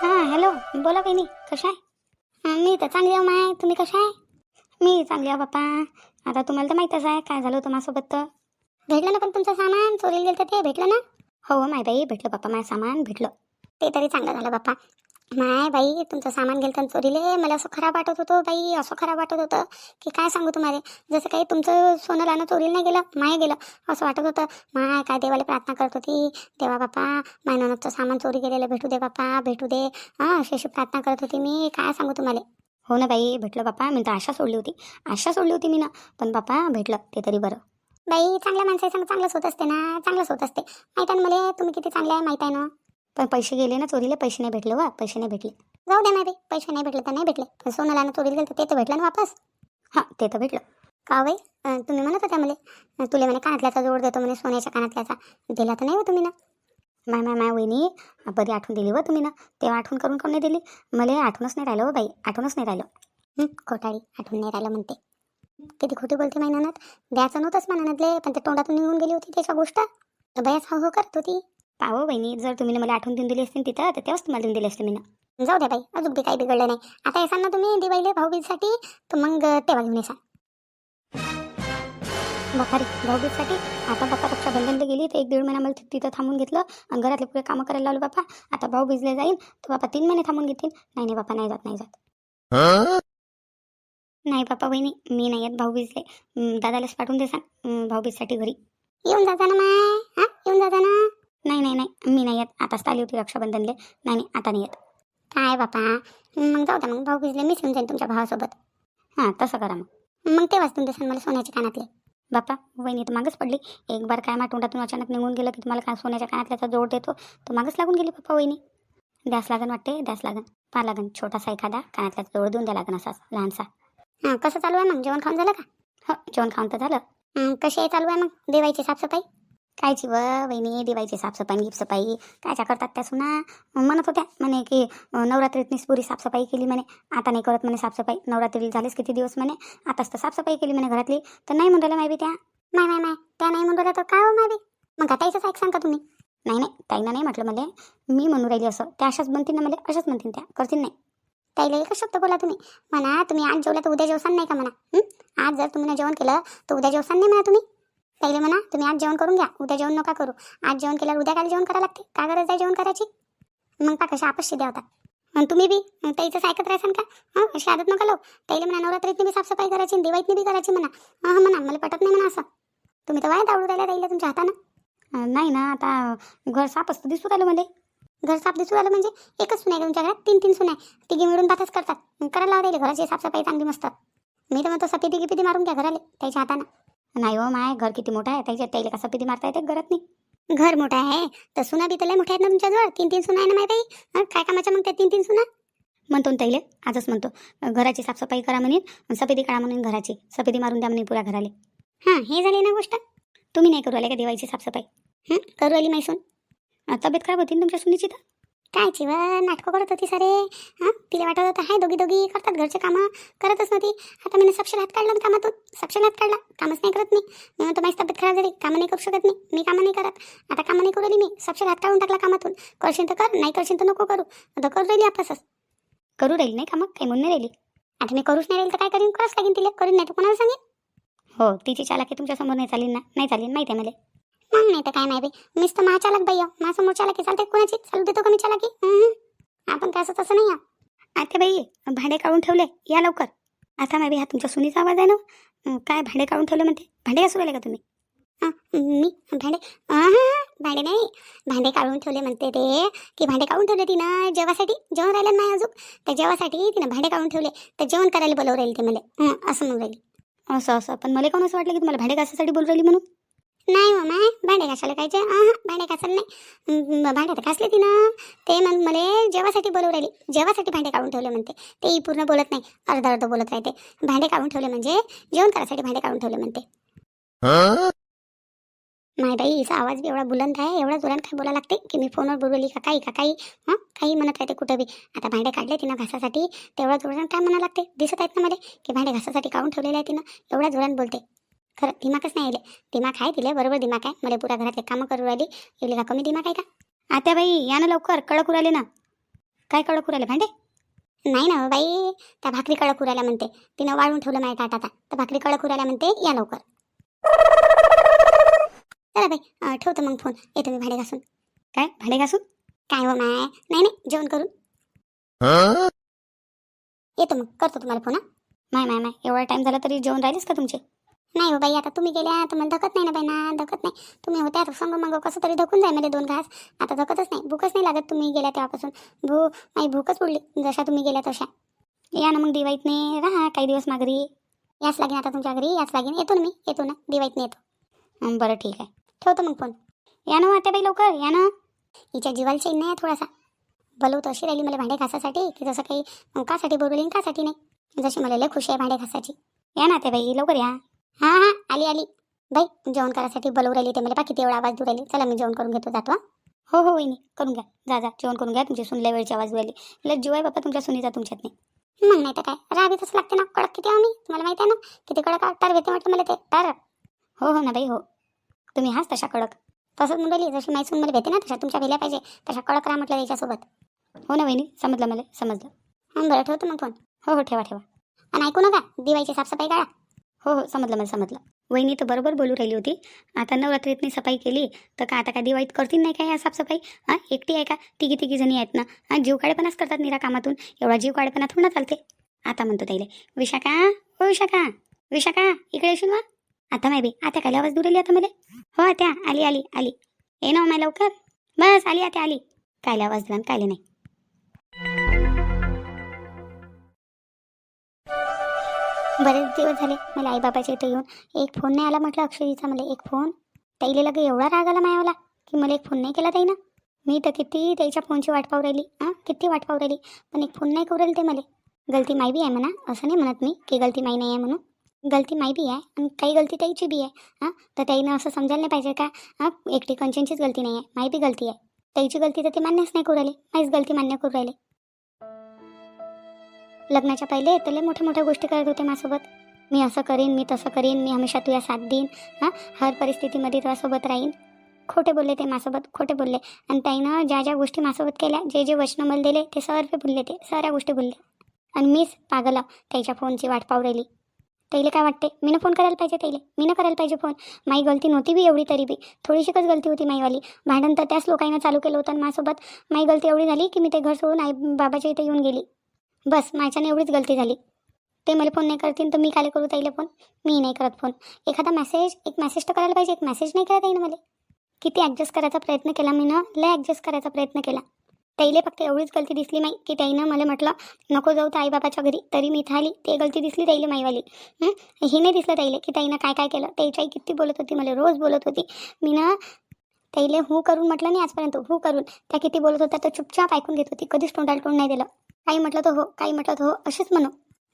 हां हॅलो. बोला बहिणी कशा आहे? मी तर चांगली आहे माय. तुम्ही कशा आहे? मी चांगली आहे बाप्पा आता तुम्हाला तर माहीतच आहे काय झालं होतं माझ्यासोबत तर. भेटलं ना पण तुमचं सामान? चोरीला गेलं तर ते भेटलं ना? हो माय बाई भेटलं बाप्पा माझं सामान भेटलं. ते तरी चांगलं झालं बाप्पा माय बाई तुमचं सामान गेलं तर चोरीले. मला असं खराब वाटत होतं बाई असं खराब वाटत होतं की काय सांगू तुम्हाला? जसं काही तुमचं सोनं लाणं चोरीला नाही गेलं माय गेलं असं वाटत होतं. माय काय देवाला प्रार्थना करत होती? देवा बाप्पा माय ननदचं सामान चोरी गेलेलं भेटू दे बाप्पा भेटू दे. हां अशी अशी प्रार्थना करत होती मी. काय सांगू तुम्हाला? हो ना बाई भेटलं बाप्पा मी तर आशा सोडली होती. आशा सोडली होती मी ना. पण बाप्पा भेटलं ते तरी बरं. बाई चांगल्या माणसाचं चांगलंच होत असते ना. चांगलंच होत असते. माहीत आहे ना मला तुम्ही किती चांगले आहे माहीत आहे ना? पण पैसे गेले ना चोरीले पैसे नाही भेटले वा पैसे नाही भेटले. जाऊ दे ना रे पैसे नाही भेटले तर नाही भेटले. पण सोनं ना चोरीला गेलं तर ते तर भेटलं ना वापस. हां ते तर भेटलं. का हो वय तुम्ही म्हणत होत्या मला. तुला म्हणे कानातल्याचा जोड देतो म्हणे सोन्याच्या कानातल्याचा. दिला तर नाही हो तुम्ही ना माय माय माय वहिनी बरी आठवण दिली हो व तुम्ही ना तेव्हा आठवण करून करून नाही दिली? मला आठवणच नाही राहिलं हो बाई आठवणच नाही राहिलं. खोटाळी आठवण नाही राहिलं म्हणते. किती खोटी बोलते माही द्यायचं नव्हतंच म्हणतले पण ते तोंडातून निघून गेली होती त्याच्या गोष्ट. तर बयाच हो हो करत होती. पाहो बहिणी जर तुम्ही मला आठवण देऊन दिली असती तिथं तर तेव्हाच तुम्हाला देऊन दिली असते मी जाऊ द्या बाई अजून ते काही बिघडलं नाही. आता येसान ना तुम्ही दिवाळीला भाऊबीजसाठी तर मग तेव्हा घेऊन येसा बखारी भाऊबीजसाठी? आता बाप्पा रक्षाबंधनला गेली तर एक दीड महिना मला तिथं थांबून घेतलं. आणि घरातले पुढे कामं करायला लावलं बापा. आता भाऊ भिजले जाईल तर बापा तीन महिने थांबून घेतील. नाही नाही बापा नाही जात नाही जात. नाही बापा बहिणी मी नाही येत भाऊ भिजले दादालाच पाठवून दे सांग भाऊबीजसाठी घरी. येऊन जाता ना माय हा? येऊन जाता ना. नाही नाही नाही. मी नाही येत. आताच आली होती रक्षाबंधनले. नाही नाही. आता नाही येत. काय बापा? मग जाऊ द्या मग. भाऊ भिजले मीच समजेन तुमच्या भावासोबत. हां तसं करा मग. मग तेव्हाच तुमच्या सांग मला सोन्याच्या कानातले. बापा वहिनी तर मागच पडली. एक बार काय माटोंडातून अचानक निघून गेलं की तुम्हाला काय सोन्याच्या कानातल्याचा जोड देतो तर मागच लागून गेली पप्पा वहिनी. द्यास लागन वाटते द्यास लागन. पा लागन. छोटासा एखादा कानातला जोड देऊन द्या लागन असाच लहानसा. हां कसं चालू आहे मग? जेवण खाऊन झालं का? हो जेवण खाऊन तर झालं. कसे आहे चालू आहे मग? देवायची साफसफाई? कायची व वहिनी दिवाळीची साफसफाई गिफसफाई कायच्या करतात त्या सुना. म्हणत होत्या म्हणे की नवरात्रीतनीच पुरी साफसफाई केली म्हणे. आता नाही करत म्हणे साफसफाई. नवरात्री झालेच किती दिवस म्हणे. आताच तर साफसफाई केली म्हणे घरातली. तर नाही म्हणलं राहिल्या माय बी त्या. नाही नाही नाही त्या नाही म्हणलं तर काय हो माय मग का याचंच ऐक सांगा तुम्ही. नाही नाही ताईना नाही म्हटलं मला मी म्हणून राहिली असं. त्या अशाच बनतील ना मला अशाच म्हणतील त्या. करतील नाही. ताईला एकच शब्द बोला तुम्ही. म्हणा तुम्ही आज जेवला तर उद्या जेवसान नाही का म्हणा? आज जर तुम्ही जेवण केलं तर उद्या जेवसान नाही म्हणा तुम्ही? पहिले म्हणा तुम्ही आज जेवण करून घ्या उद्या जेवण नका करू. आज जेवण केल्यावर उद्या काय जेवण करावं लागते. काय गरज आहे जेवण करायची? मग पा कशा आपस द्या होता तुम्ही बी मग ताईचंच ऐकत राहसान का? हां अशी आदत नका लो ताईला म्हणा नवरात्रीतनी बी साफसफाई करायची आणि दिवाळीतनी बी करायची म्हणा. हां हां म्हणा मला पटत नाही म्हणा असं. तुम्ही तर वाय दावडू राहिला ताईला तुमच्या हातानं. नाही ना आता घर साफ असतं दिसू राहिलं मध्ये घर साफ दिसू राहिलं म्हणजे एकच सुनाय तुमच्या घरात तीन तीन सुनाय तिघी मिळून बातच करतात. करायला लावलेले घराची साफसफाई चांगली मस्त. मी तर म्हणतो सपिदी गिपिदी मारून घ्या घराले त्याच्या हातानं. नाही हो माय घर किती मोठं आहे त्याच्या त्याला का पिती मारता येते घरात नाही घर मोठं आहे तर सुना बी तर मोठ्या आहेत ना तुमच्याजवळ? तीन तीन सुना आहे ना माहिती काय कामाच्या मग त्या तीन तीन सुना? म्हणतो ना ताईले आजच म्हणतो. घराची साफसफाई करा म्हणेन आणि सफेदी काढा म्हणून घराची. सफेदी मारून द्या म्हणे पुऱ्या घराले. हां हे झाली ना गोष्ट? तुम्ही नाही करू आले का दिवाळीची साफसफाई? हां करू आली मैसून अं, तब्येत खराब होती ना तुमच्या सुनीची तर? काय जीवन नाटकं करत होती सारे? हां? तिला वाटत होतं हाय दोघी दोघी करतात घरचे कामं. करतच नव्हती. आता मी सपशेल हात काढला कामातून. सपशेल हात काढला? कामच नाही करत मी. मी म्हणतो माझी तब्येत खराब झाली. कामं नाही करू शकत नाही मी कामं नाही करत. आता कामं नाही करू राहिली मी. सपशेल हात काढून टाकला कामातून. करशील तर कर नाही करशील तर नको करू. आता करू राहिली आपसच करू राहील नाही कामं? काही म्हणून नाही राहिली. आता मी करूच नाही राहील तर काय करीन? करच लागेल तिला. करीन नाही तर कोणाला सांगेन? हो तिची चालाकी तुमच्यासमोर नाही चालेल ना. नाही चालेल माहिती आहे मला. नाही तर काय नाही बाई मीच तर महाचालक बाई. माझ्यासमोर चालाकी चालते कोणाची? चालू देतो का मी चालाकी. आपण काय असं तसं नाही आता बाई भांडे काढून ठेवले. या लवकर. आता माय हा तुमच्या सुनीचा आवाज आहे ना? काय भांडे काढून ठेवले म्हणते? भांडे घासून राहिले का तुम्ही? मी? भांडे? भांडे नाही. भांडे काढून ठेवले म्हणते ते. की भांडे काढून ठेवले तिनं जेवासाठी? जेवण राहिलं नाही अजून? त्या जेवासाठी तिनं भांडे काढून ठेवले. तर जेवण करायला बोलवून राहील ते मला. हं, असं म्हणून राहिली. असं असं. पण मला कोण असं वाटलं की तुम्हाला भांडे घासासाठी बोलू राहिली म्हणून? नाही माय भांडे घासायला अहं, भांडे घासायला नाही. भांडे तर घासले तिनं ते मग मला जेवासाठी बोलवून राहिली. जेवासाठी भांडे काढून ठेवले म्हणते. तेही पूर्ण बोलत नाही. अर्ध अर्ध बोलत राहते. भांडे काढून ठेवले म्हणजे जेवण करायसाठी भांडे काढून ठेवले म्हणते. माय बाई हिचा आवाज बी एवढा बुलंद आहे. एवढा जोरात काय बोला लागते? की मी फोनवर बोलवली का काही का काही? हां? काही म्हणत राहते कुठं बी. आता भांडे काढले तिनं घासासाठी. तेवढा जोरात काय म्हणा लागते? दिसत आहेत ना मला? की भांडे घासासाठी काढून ठेवलेले आहे तिनं. एवढा जोरात बोलते. खरं दिमागच नाही आले. दिमाग आहे तिले बरोबर दिमाग आहे. मला पुऱ्या घरातले कामं करू राहिली. एवढी का कमी दिमाग आहे का? आता बाई या ना लवकर. कडक उराले ना. काय कडक उराले भांडे? नाही ना हो बाई. त्या भाकरी कडक उरायला म्हणते. तिनं वाळून ठेवलं माझ्या टाटा तर भाकरी कडक उरायला म्हणते या लवकर. चला बाई ठेवतो मग फोन. येतो मी भाडे घासून. काय? भाडे घासून? काय हो माय? नाही नाही. जेवण करून. येतो मग. करतो तुम्हाला फोन हा. माय माय माय. एवढा टाइम झाला तरी जेवण राहिलीस का तुमचे? नाही हो बाई आता तुम्ही गेल्या तर मला धकत नाही ना बाई ना धकत नाही. तुम्ही होत्या तर संग मग कसं तरी धकून जाय मला दोन घास. आता धकतच नाही भूकच नाही लागत तुम्ही गेल्या तेव्हापासून. भू माझी भूकच उडली जशा तुम्ही गेल्या तशा. या ना मग दिवाळीतने राहा काही दिवस माघारी याच लागेन आता तुमच्या घरी याच लागेन. येतो ना मी येतो ना दिवाळीतने येतो. बरं ठीक आहे. ठेवतो मग फोन. या ना आता बाई लवकर या ना. हिच्या जीवाला चैन नाही आहे थोडासा. बलवत अशी राहिली मला भांडे घासासाठी की जसं काही कासाठी बोलवली कासाठी नाही. जशी मला लय खुशी आहे भांडे घासाची या ना ते बाई लवकर या. हां हां आली आली. बाई जेवण करायसाठी बोलवू राहिली ते मला. पा किती एवढा आवाज दूर राहिली. चला मी जेवण करून घेतो जातो हो. हो वहिनी करून घ्या. जा जा जेवण करून घ्या. तुमची सुनल्या वेळची आवाज वेळी लय जीव आहे बाप्पा तुमच्या सुनीचा तुमच्यात नाही. मग नाही तर काय? राबीतच लागते ना. कडक किती आम्ही हो तुम्हाला माहिती आहे ना? किती कडक टर घेते म्हटलं मला ते. टर हो हो ना बाई हो. तुम्ही हाच तशा कडक. तसंच म्हणून जशी माहिती सुन मला भेटे ना तशा तुमच्या भेल्या पाहिजे. तशा कडक राहा म्हटलं त्याच्यासोबत हो ना वहिनी समजलं मला समजलं. हां बरं ठेवतो मग फोन. हो हो ठेवा ठेवा. आणि ऐकू नका दिवाळीची साफसफाई काढा. हो हो समजलं मला समजलं. वहिनी तर बरोबर बोलू राहिली होती. आता नवरात्रीतनी सफाई केली तर का आता का दिवाळीत करतील नाही काय या साफसफाई? हां एकटी आहे का? तिघी तिघी जणी आहेत ना. हां जीव काळेपणाच करतात निरा कामातून. एवढा जीव काळेपणा थोडा चालते. आता म्हणतो ताईले विशाखा हो विशाखा विशाखा इकडे येशील वा आता माय बी आता काय आवाज दूर आली आता मला? हो आता आली आली आली. ये ना माय लवकर. बस आली आता आली. कायला आवाज दिला कायले नाही. बरेच दिवस झाले मला आईबाबाच्या इथं येऊन. एक फोन नाही आला म्हटलं अक्षरीचा मला एक फोन. ताईले लगे एवढा राग आला मायावाला की मला एक फोन नाही केला ताईनं. मी तर किती त्याच्या फोनची वाट पाहू राहिली हां किती वाट पाहू राहिली. पण एक फोन नाही करू राहिली ते मला. गलती माय बी आहे म्हणा असं नाही म्हणत मी की गलती माई नाही आहे म्हणून. गलती माय बी आहे आणि काही गलती ताईची बी आहे हां तर ताईनं असं समजायला नाही पाहिजे का? हां एकटी कंचनचीच गलती नाही आहे माय बी गलती आहे. ताईची गलती तर ते मान्यच नाही करू राहिले माहीच गलती मान्य करू राहिले. लग्नाच्या पहिले तर लय मोठ्या मोठ्या गोष्टी करत होते माझ्यासोबत. मी असं करीन मी तसं करीन मी हमेशा तुझ्या साथ देईन हां? हर परिस्थितीमध्ये तुझ्यासोबत राहीन. खोटे बोलले ते माझ्यासोबत खोटे बोलले. आणि त्याईनं ज्या ज्या गोष्टी माझ्यासोबत केल्या जे जे वचनं मला दिले ते सर्व बोलले ते साऱ्या गोष्टी बोलले. आणि मीच पागल त्याच्या फोनची वाट पाहू राहिली. त्याला काय वाटते मीनं फोन करायला पाहिजे त्याला मी करायला पाहिजे फोन? माई गलती नव्हती बी एवढी तरी बी. थोडीशीकच गलती होती माईवाली. भांडण तर त्याच लोकांना चालू केलं होतं आणि माझ्यासोबत माई गलती एवढी झाली की मी ते घर सोडून आई बाबाच्या इथे येऊन गेली. बस माझ्याने एवढीच गलती झाली. ते मला फोन नाही करतील तर मी काय करू ताईला फोन मी नाही करत फोन एखादा मेसेज एक मेसेज तर करायला पाहिजे एक मेसेज नाही करत ना मला. किती ॲडजस्ट करायचा प्रयत्न केला मी ना लय ॲडजस्ट करायचा प्रयत्न केला. त्याईले फक्त एवढीच गलती दिसली माई की त्याईनं मला म्हटलं नको जाऊ तर आईबाबाच्या घरी तरी मी थाली ते गलती दिसली ताईले माईवाली. हे? नाही दिसलं ताईले की ताईनं काय काय केलं. त्याची आई किती बोलत होती मला रोज बोलत होती. मी ना ताईले हू करून म्हटलं नाही आजपर्यंत हू करून. त्या किती बोलत होत्या तर चुपचाप ऐकून घेत होती. कधीच तोंडाला तोंड नाही दिलं. काही म्हटलं तर हो काही म्हटलं तर हो असेच म्हणू.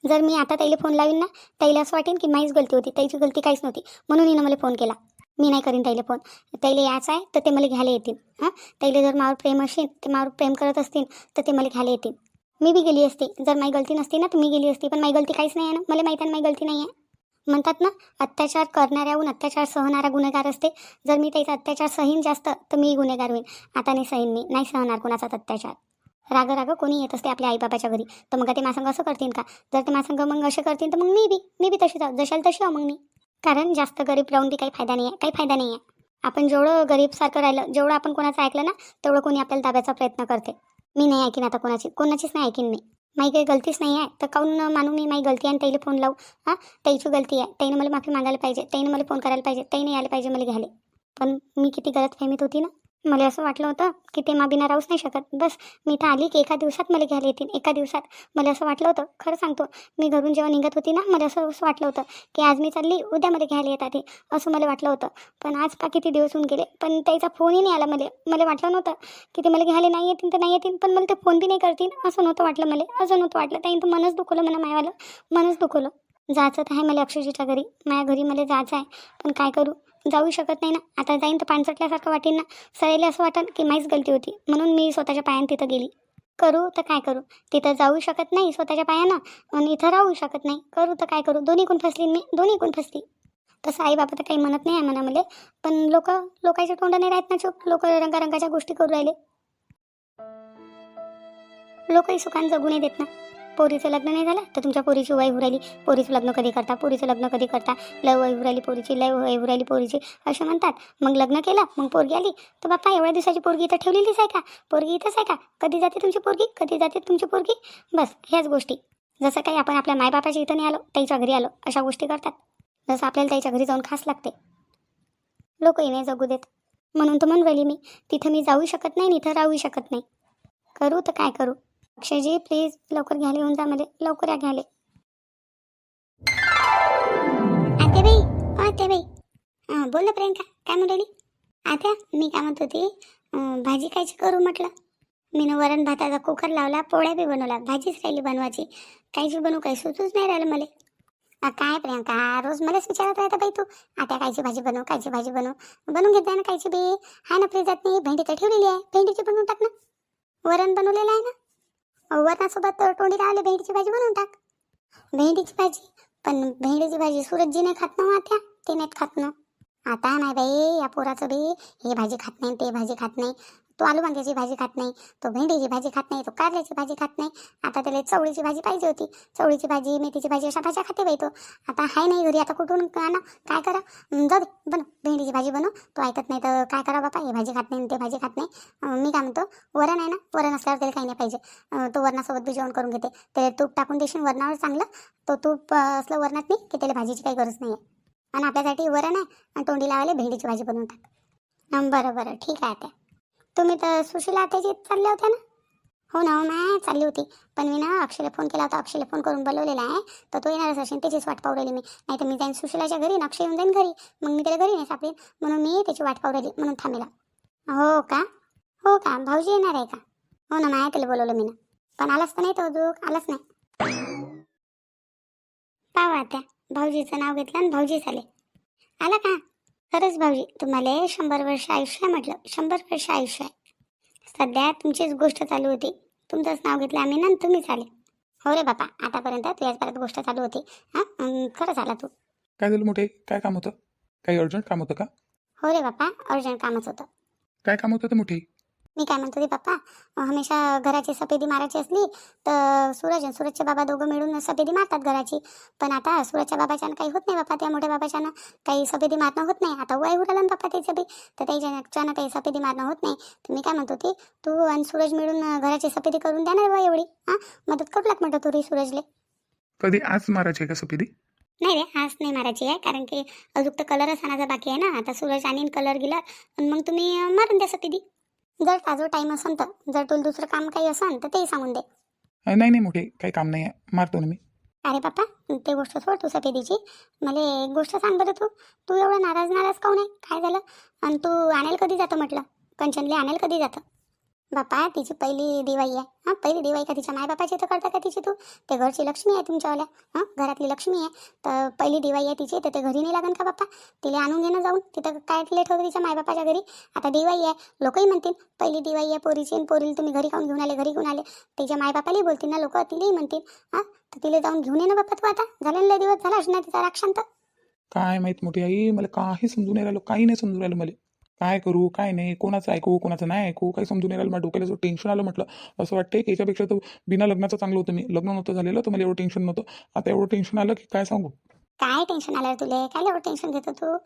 जर मी आता ताईला फोन लावीन ना ताईला असं वाटेन की माहीच गलती होती ताईची गलती काहीच नव्हती. म्हणून हिनं मला फोन केला. मी नाही करीन ताईला फोन ताईला यायचं आहे तर ते मला घ्यायला येतील. हां? ताईला जर मावर प्रेम असेल ते मावर प्रेम करत असतील तर ते मला घ्यायला येतील. मी बी गेली असती. जर माझी गलती नसती ना तर मी गेली असती. पण माझी गलती काहीच नाही आहे ना. मला माहीत आहे ना माझी गलती नाही आहे म्हणतात ना अत्याचार करणाऱ्याहून अत्याचार सहणारा गुन्हेगार असते. जर मी त्याचा अत्याचार सहीन जास्त तर मी गुन्हेगार होईन. आता नाही सहीन मी. नाही सहणार कोणाचाच अत्याचार. राग राग कोणी येत असते आपल्या आईबाबाच्या घरी. तर मग ते मासंग असं करतील का? जर ते मासंग मग असे करतील तर मग मी बी मी बी तशी जाऊ जशाल तशी आहो मग मी. कारण जास्त गरीब राहून बी काही फायदा नाही आहे काही फायदा नाही आहे आपण जेवढं गरीबसारखं राहिलं जेवढं आपण कोणाचं ऐकलं ना तेवढं कोणी आपल्याला दाब्याचा प्रयत्न करते. मी नाही ऐकीन आता कोणाची कोणाचीच नाही ऐकीन मी. माही काही गलतीच नाही आहे. तर काऊन मानू मी माही गलती आहे आणि त्याला फोन लावू? हां? त्याची गलती आहे. त्याने मला माफी मागायला पाहिजे त्याने मला फोन करायला पाहिजे त्याने यायला पाहिजे मला घ्यायला. पण मी किती गलत फहमीत होती ना? मला असं वाटलं होतं की ते माबिना राहूच नाही शकत. बस मी तर आली की एका दिवसात मला घ्यायला येतील. एका दिवसात. मला असं वाटलं होतं खरं सांगतो मी घरून जेव्हा निघत होती ना मला असं असं वाटलं होतं की आज मी चालली उद्या मला घ्यायला येतात हे असं मला वाटलं होतं. पण आज पा किती दिवस होऊन गेले? पण त्याचा फोनही नाही आला मला. मला वाटलं नव्हतं की ते मला घ्यायला नाही येतील तर नाही येतील पण मला ते फोन बी नाही करतील असं नव्हतं वाटलं मला. असं नव्हतं वाटलं. त्याने तर मनच दुखवलं मला मायवालं. मनच दुखवलं. जायचं तर आहे मला अक्षरजीच्या घरी. माझ्या घरी मला जायचं आहे. पण काय करू? जाऊ शकत नाही ना. आता जाईन तर पाणसटल्यासारखं वाटेल ना. सरेला असं वाटेल की माहीच गलती होती. म्हणून मी स्वतःच्या पायानं तिथं गेली. करू तर काय करू? तिथं जाऊ शकत नाही स्वतःच्या पायानं आणि इथं राहू शकत नाही. करू तर काय करू? दोन्ही कोण फसली मी? दोन्ही कोण फसली? तसं आई बाबा तर काही म्हणत नाही आहे मनामध्ये. पण लोक लोकांच्या तोंडाने राहत ना चूक. लोक रंगारंगाच्या गोष्टी करू राहिले. लोकही सुखान जगू नाही देत ना. पोरीचं लग्न नाही झालं? तर तुमच्या पोरीची वय उरायली पोरीचं लग्न कधी करता? पोरीचं लग्न कधी करता? लय वय उरायली पोरीची लय वय उरायली पोरीची. असं म्हणतात. मग लग्न केलं मग पोरगी आली. तर बाप्पा एवढ्या दिवसाची पोरगी इथं ठेवलेलीच आहे का? पोरगी इथंच आहे का? कधी जाते तुमची पोरगी? कधी जाते तुमची पोरगी? बस ह्याच गोष्टी. जसं काही आपण आपल्या मायबापाच्या इथं नाही आलो त्याच्या घरी आलो अशा गोष्टी करतात. जसं आपल्याला त्याच्या घरी जाऊन खास लागते. लोकही नाही जगू देत. म्हणून तर म्हणून राहिली मी. तिथं मी जाऊ शकत नाही इथं राहू शकत नाही. करू तर काय करू? अक्षयजी प्लीज लवकर घ्यायला येऊन जा मध्ये लवकर या घ्यायला. बाई ओ हां बोल ना प्रियंका काय म्हणली आता मी काय म्हणत होती अं, भाजी कायची करू म्हटलं. मी ना वरण भाताचा कुकर लावला पोळ्या बी बनवला भाजीच राहिली बनवायची. कायची बनवू काही सुचूच नाही राहिलं मला. काय प्रियंका रोज मलाच विचारत राहता बाई तू. आता कायची भाजी बनव कायची भाजी बनव? बनवून घेत जा ना कायची बी. हाय ना फ्रीजात नाही भेंडी तर ठेवलेली आहे. भेंडीची बनवून टाक ना. वरण बनवलेलं आहे ना? वतासोबत वरणासोबत तोंडी लावले भेंडीची भाजी बनवून टाक. भेंडीची भाजी? पण भेंडीची भाजी सूरजजी नाही खात ना हो आत्या? ते नाहीत खात ना. आता नाही बाई या पोराचं बी हे भाजी खात नाही ते भाजी खात नाही. तो आलू वांग्याची भाजी खात नाही तो भेंडीची भाजी खात नाही तो कारल्याची भाजी खात नाही. आता त्याला चवळीची भाजी पाहिजे होती. चवळीची भाजी मेथीची भाजी अशा भाज्या खाते बाई तो. आता हाय नाही घरी आता कुठून आणा? काय करा? अं, जाऊ दे बनव. भेंडीची भाजी बनव. तो ऐकत नाही तर काय करा बापा? हे भाजी खात नाही ते भाजी खात नाही. मी काय म्हणतो वरण आहे ना? वरण असल्यावर त्याला काही नाही पाहिजे. तो वरणासोबत बी जेवण करून घेते. त्याला तूप टाकून देशील वरणावर चांगलं? तो तूप असलं वरणात नाही की त्याला भाजीची काही गरज नाही आहे आणि आपल्यासाठी वरण आहे. आणि तोंडी लावायला भेंडीची भाजी बनवून टाक. बरं बरं. ठीक आहे आता तुम्ही तर सुशीला आत्याची चालल्या होत्या ना? हो ना हो ना चालली होती. पण मी ना अक्षयला फोन केला होता. अक्षयला फोन करून बोलवलेला आहे. तर तो येणारच असेल त्याचीच वाट पाहू राहिली मी. नाही तर मी जाईन सुशीलाच्या घरी अक्षय येऊन जाईन घरी. मग मी त्याला घरी नाही सापडेन. म्हणून मी त्याची वाट पाहू राहिली. म्हणून थांबेला. हो का? हो का? भाऊजी येणार आहे का? हो ना माया त्याला बोलवलं मी ना. पण आलाच तर नाही तो अजून. आलाच नाही. पावा त्या भाऊजीचं नाव घेतलं आणि भाऊजीच आले. आला का? खरंच भाऊजी तुम्हाला शंभर वर्ष आयुष्य आहे म्हटलं. शंभर वर्ष आयुष्य आहे. सध्या तुमचीच गोष्ट चालू होती. तुमचंच नाव घेतलं आम्ही ना तुम्हीच आले. हो रे बापा आतापर्यंत तुझ्याच परत गोष्ट चालू होती. हां? खरंच आला तू. काय झालं मोठे? काय काम होतं? काही अर्जंट काम होतं का? हो रे बापा अर्जंट कामच होतं. काय काम होतं ते मोठे? मी काय म्हणतो पप्पा हमेशा घराची सफेदी मारायची असली तर सूरज आणि सूरजचे बाबा दोघं मिळून सफेदी मारतात घराची. पण आता सूरजच्या बाबाच्यानं काही होत नाही बापा त्या मोठ्या बाबाच्यानं काही सफेदी मारणं होत नाही. आता वय उरालं ना बापा त्याचं बी तर त्याच्यानं काही सफेदी मारणं होत नाही. तर मी काय म्हणत होती तू आणि सूरज मिळून घराची सफेदी करून द्या ना बा एवढी? हां? मदत करू लाग म्हणतो तू रे सूरजले. कधी? आज मारायची आहे का सफेदी? नाही रे आज नाही मारायची आहे कारण की अजून तर कलरच आणायचा बाकी आहे ना. आता सूरज आणीन कलर गेला आणि मग तुम्ही मारून द्या सफेदी. जर ताजो टाईम असेल तर जर तुला दुसरं काम काही असेल तर तेही सांगून दे. अ, नाही नाही मोठे काही काम नाही आहे. मारतो ना मी. अरे बाप्पा ते गोष्ट सोड तू सफेदीची. मला एक गोष्ट सांग बरं तू. तू एवढं नाराज नाराज काऊन आहे? काय झालं? आणि तू आणेल कधी जातं म्हटलं? कंचनले आणेल कधी जातं? बापा तिची पहिली दिवाळी आहे. हां पहिली दिवाळी का तिच्या मायबापाची तर करता का तिची तू? ते घरची लक्ष्मी आहे तुमच्यावाल्या हां घरातली लक्ष्मी आहे. तर पहिली दिवाळी आहे तिची तर ते घरी नाही लागन का बाप्पा तिला आणून घेणं जाऊन. तिथं काय लेट होतं तिच्या मायबापाच्या घरी? आता दिवाळी आहे. लोकही म्हणतील पहिली दिवाळी आहे पोरीची आणि पोरीला तुम्ही घरी खाऊन घेऊन आले घरी घेऊन आले? तिच्या मायबापालाही बोलतील ना लोक तिलाही म्हणतील हां तर तिला जाऊन घेऊन ये ना बाप्पा तू आता. झाले ना लय दिवस झाला असणार तिचा राक्षांत? काय माहीत मोठी आई मला काही समजून राहिलं काही नाही समजून राहिलं मला. काय करू काय नाही कोणाचं ऐकू कोणाचं नाही ऐकू काही समजून नाही राहिलं मला डोक्याला टेन्शन आलं म्हटलं. असं वाटतं की याच्यापेक्षा तर बिना लग्नाचं चांगलं होतं मी. लग्न नव्हतं झालेलं तर मला एवढं टेन्शन नव्हतं. आता एवढं टेन्शन आलं की काय सांगू? काय टेन्शन आलं रे तुले? काय एवढं टेन्शन घेतो तू?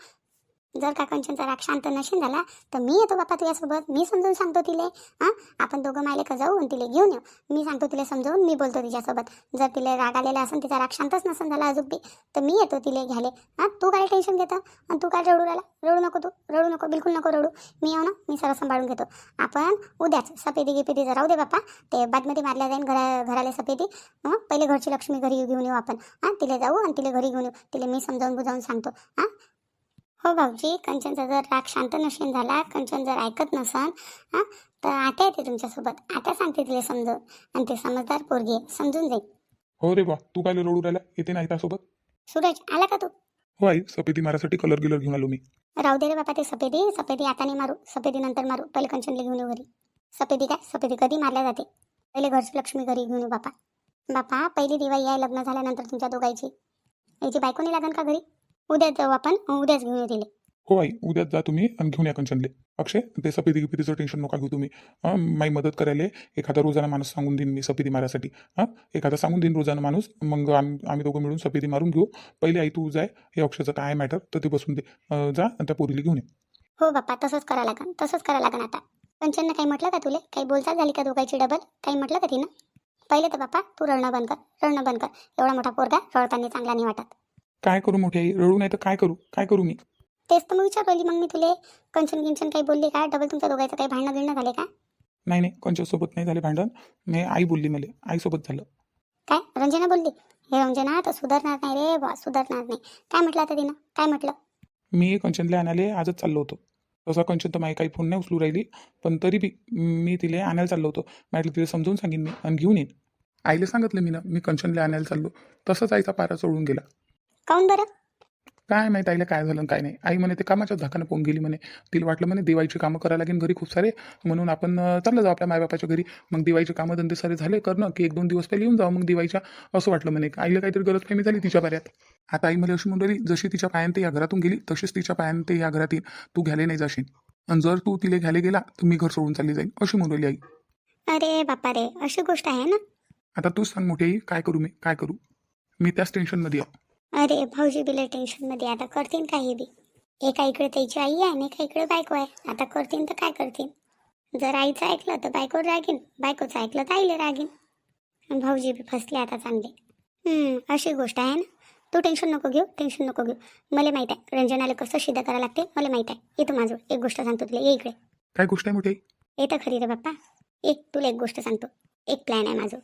जर का कंचनचा राग शांत नसेल झाला तर मी येतो बापा तुझ्यासोबत. मी समजून सांगतो तिले. हां? आपण दोघं मायले का जाऊ आणि तिला घेऊन येऊ? मी सांगतो तिला समजावून मी बोलतो तिच्यासोबत. जर तिला राग आलेला असेल तिचा राग शांतच नसेल झाला अजून बी तर मी येतो तिला घ्यायला. हां? तू काय टेन्शन घेतं? आणि तू काय रडू राहिला? रडू नको तू. रडू नको बिलकुल नको रडू. मी येऊ ना? मी सर्व सांभाळून घेतो. आपण उद्याच सफेदी गिपेदी राहू दे बापा ते बादमध्ये मारल्या जाईन घरा घराला सफेदी. हं? पहिले घरची लक्ष्मी घरी घेऊन येऊ आपण. हां? तिला जाऊ आणि तिला घरी घेऊन येऊ. तिला मी समजावून बुजावून सांगतो. हां? हो भाऊजी कंचनचा जर राग शांत नसेल झाला कंचन जर ऐकत नसन हां तर आता येते तुमच्यासोबत. आता सांगते तिला समजून आणि ते समजदार पोरगी आहे समजून जाईल. हो रे बा तू काय रडू राहिला? येते नाही त्यासोबत सूरज आला का तू? हो आई सफेदी मारासाठी कलर गिलर घेऊन आलो मी. राहू दे रे बापा ते सफेदी सफेदी आता नाही मारू सफेदी नंतर मारू पहिले कंचनला घेऊन येऊ घरी. सफेदी काय? सफेदी कधी मारल्या जाते? पहिले घरची लक्ष्मी घरी घेऊन येऊ बापा. बापा पहिली दिवाळी आहे लग्न झाल्यानंतर तुमच्या दोघांची. याची बायको नाही लागन का घरी? उद्याच जाऊ आपण उद्याच घेऊन येऊ तिले हो आई उद्याच जा तुम्ही आणि घेऊन या कंचनले. अक्षय ते सफेदी गिफेदीचं टेन्शन नका घेऊ तुम्ही. हां माई मदत करायला एखादा रोजाना माणूस सांगून देईन मी सफेदी मारासाठी हां एखादा सांगून देईन रोजाना माणूस मग आम्ही आम्ही दोघं मिळून सफेदी मारून घेऊ. पहिले आई तू जाय हे अक्षयचं काय मॅटर तर ते बसून दे. अं, जा आणि त्या पोरीला घेऊन ये. हो बाप्पा तसंच करा लागन तसंच करा लागन आता. कंचननं काही म्हटलं का तुले? काही बोलचाल झाली का दोघांची डबल काही म्हटलं का तिनं? पहिले तर बाप्पा तू रडणं बंद कर रडणं बंद कर. एवढा मोठा पोरगा रडताना चांगला नाही वाटत. काय करू मोठी? आई रडू नाही तर काय करू? काय करू मी? तेच तर मग विचारली मग मी तुले. कंचन गिंचन काही बोलली का? डबल तुमच्या दोघांचं काही भांडणं बिणणं झाले का? नाही नाही. कोणच्यासोबत नाही झाले भांडण. मी आई बोलली मला. आईसोबत झालं. काय? रंजना बोलली? हे रंजना तर सुधारणार नाही रे बा सुधारणार नाही. काय म्हटलं आता तिनं? काय म्हटलं? मी कंचनला आणायला आजच चाललो होतो. तसा कंचन तर माझी काही फोन नाही उचलू राहिली. पण तरी बी मी तिला आणायला चाललो होतो. म्हटलं तिला समजून सांगेन मी आणि घेऊन येईन. आईला सांगितलं मी ना मी कंचनला आणायला चाललो. तसंच आईचा पारा सोडून गेला. काऊन बरं? काय माहीत आईला काय झालं काय नाही. आई म्हणे ते कामाच्या धाकानं पोहून गेली म्हणे. तिला वाटलं म्हणे दिवाळीची कामं करायला लागेल घरी खूप सारे. म्हणून आपण चाललं जाऊ आपल्या मायबापाच्या घरी. मग दिवाळीचे कामं धंदे सारे झाले करणं की एक दोन दिवस पहिले येऊन जाऊ मग दिवाळीच्या. असं वाटलं म्हणे. आईला काहीतरी गरज कमी झाली तिच्या पाऱ्यात. आता आई मला अशी म्हणली जशी तिच्या पायांते या घरातून गेली तशीच तिच्या पायांते या घरात येईल तू घ्यायला नाही जाशील. आणि जर तू तिला घ्यायला गेला तर मी घर सोडून चालली जाईल अशी म्हणली आई. अरे बाप्पा रे अशी गोष्ट आहे ना? आता तूच सांग मोठी आई काय करू मी? काय करू? मी त्याच टेन्शनमध्ये आहे. अरे भाऊजी बिले टेन्शनमध्ये आता करतीन काही बी. एका इकडे त्याची आई आहे आणि एका इकडे बायको आहे? आता करतीन तर काय करतीन? जर आईचं ऐकलं तर बायकोवर रागीन. बायकोचं ऐकलं तर आईला रागीन. आणि भाऊजी बी फसले आता चांगले. अशी गोष्ट आहे ना? तू टेन्शन नको घेऊ टेन्शन नको घेऊ. मला माहीत आहे रंजनाला कसं शिदा करावं लागते? मला माहीत आहे. येतो माझं एक गोष्ट सांगतो तुला. ये इकडे. काय गोष्ट आहे मोठी? येतं खरी रे बाप्पा. एक तुला एक गोष्ट सांगतो. एक प्लॅन आहे माझं.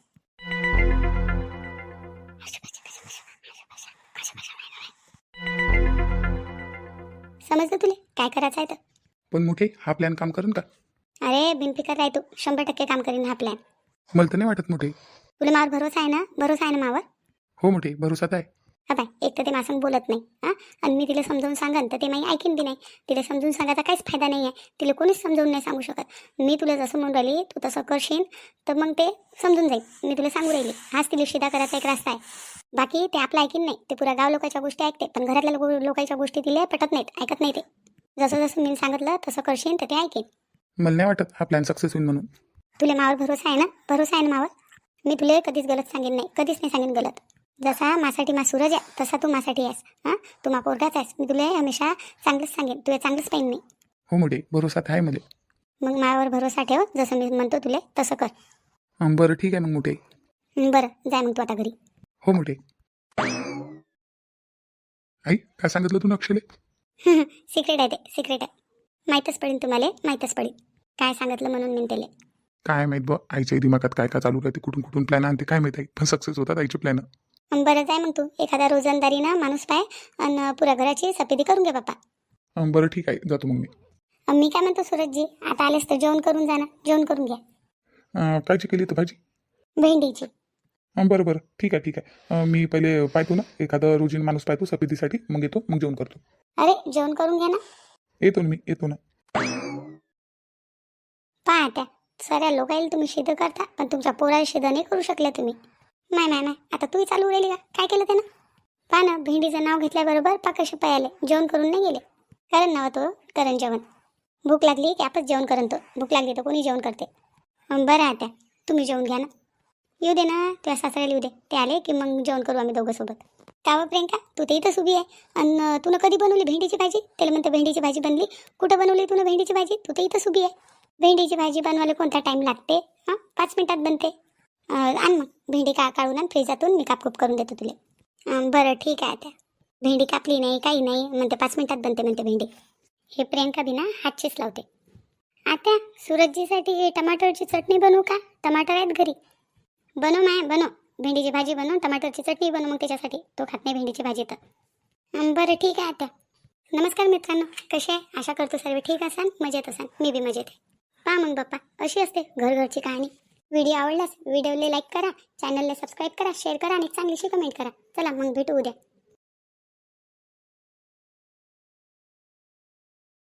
समजलं तुला? काय करायचं आहे तर? पण मोठी हा प्लॅन काम करेन का? अरे बिनफिकर राह तू. शंभर टक्के काम करीन हा प्लॅन मला तर नाही वाटत मोठी. तुला मावर भरोसा आहे ना? भरोसा आहे ना मावर? हो मोठी आई, भरोसात आहे. हा बाय एक तर ते मासंग बोलत नाही हां? आणि मी तिला समजावून सांगन तर ते माही ऐकीन बी नाही. तिला समजून सांगायचा काहीच फायदा नाही आहे तिला कोणीच समजावून नाही सांगू शकत. मी तुला जसं म्हणून राहिली तू तसं करशील तर मग ते समजून जाईल. मी तुला सांगू राहिली हाच तिला शिदा करायचा एक रस्ता आहे. बाकी ते आपलं ऐकीन नाही. ते पुऱ्या गाव लोकांच्या गोष्टी ऐकते पण घरातल्या लोक लोकांच्या गोष्टी तिला पटत नाहीत ऐकत नाही ते. जसं जसं मी सांगितलं तसं करशील तर ते ऐकेन. मला नाही वाटत हा प्लॅन सक्सेस होईल म्हणून. तुला मावर भरोसा आहे ना? भरोसा आहे ना मावर? मी तुला कधीच गलत सांगेन नाही कधीच नाही सांगेन गलत. जसा मासाठी मा सूरज आहे तसा तू मासाठी आहेस. हां? तू मा पोरगाच आहेस. मी तुला हमेशा चांगलंच सांगेन. तुला चांगलंच पाहिजे नाही हो मोठी आई, भरोसात आहे मला. मग मावर भरोसा ठेव. जसं मी म्हणतो तुला तसं कर. बरं ठीक आहे मग मोठी. हं, बरं जाय मग तू आता घरी. हो मोठी. आई. काय सांगितलं तू अक्षयले सिक्रेट आहे ते सिक्रेट आहे. माहीतच पडेल तुम्हाला माहीतच पडेल काय सांगितलं म्हणून मी त्याला काय माहीत बा आईच्या दिमागात काय काय चालू राहते कुठून कुठून प्लॅन आणते काय माहीत आहे. पण सक्सेस होतात आईचे प्लॅन बरं जाय मग तू. एखादा रोजंदारीनं माणूस पाय आणि पुऱ्या घराची सफेदी करून घे बाप्पा बरं ठीक आहे जातो मग मी. अं, मी काय म्हणतो सूरजजी आता आलेस तर जेवण करून जा ना जेवण करून घ्या. अं, कायची केली तर भाजी? भेंडीची. अं, बरं बरं. ठीक आहे ठीक आहे. अं, मी पहिले पाहतो ना एखादा रोजीन माणूस पाहतो सफेदीसाठी मग येतो मग जेवण करतो. अरे जेवण करून घ्या ना. येतो ना मी येतो ना. पहा त्या सगळ्या लोकांना तुम्ही शिद करता पण तुमच्या पोराला शिद नाही करू शकले तुम्ही. नाही नाही नाही. आता तूही चालू उडेली का? काय केलं त्यानं? पहा ना भेंडीचं नाव घेतल्याबरोबर पा कसे आले. जेवण करून नाही गेले. कारण नाव तो करण जेवण. भूक लागली की आपच जेवण करून तो. भूक लागली तर कोणी जेवण करते? बरं आहे त्या. तुम्ही जेवण घ्या ना. येऊ दे ना तुझ्या सासऱ्याला येऊ दे. ते आले की मग जेवण करू आम्ही दोघं सोबत. का प्रियंका तू तर इथंच उभी आहे. आणि तुला कधी बनवली भेंडीची भाजी? त्याला म्हणतं भेंडीची भाजी बनली. कुठं बनवली तुला भेंडीची भाजी? तू तर इथंच उभी आहे. भेंडीची भाजी बनवायला कोणता टाईम लागते? हां पाच मिनिटात बनते. आण मग. भेंडी का काढून आण फ्रीजातून मी कापकूप करून देतो तुला. बरं ठीक आहे आता. भेंडी कापली नाही काही नाही. म्हणते पाच मिनिटात बनते म्हणते भेंडी. हे प्रियंका बिना हातचेच हातचीच लावते. आता सूरजजीसाठी हे टमाटरची चटणी बनवू का? टमाटर आहेत घरी. बनव माय बनव. भेंडीची भाजी बनव टमाटरची चटणी बनव मग त्याच्यासाठी. तो खात नाही भेंडीची भाजी तर. बरं ठीक आहे आता. नमस्कार मित्रांनो. कसे आहे? आशा करतो सर्व ठीक असाल मजेत असाल. मी बी मजेत आहे. पहा मग बाप्पा अशी असते? घरघरची कहाणी. व्हिडिओ आवडल्यास व्हिडिओला लाईक करा चॅनलला सबस्क्राईब करा शेअर करा आणि चांगलीशी कमेंट करा. चला मग भेटू उद्या.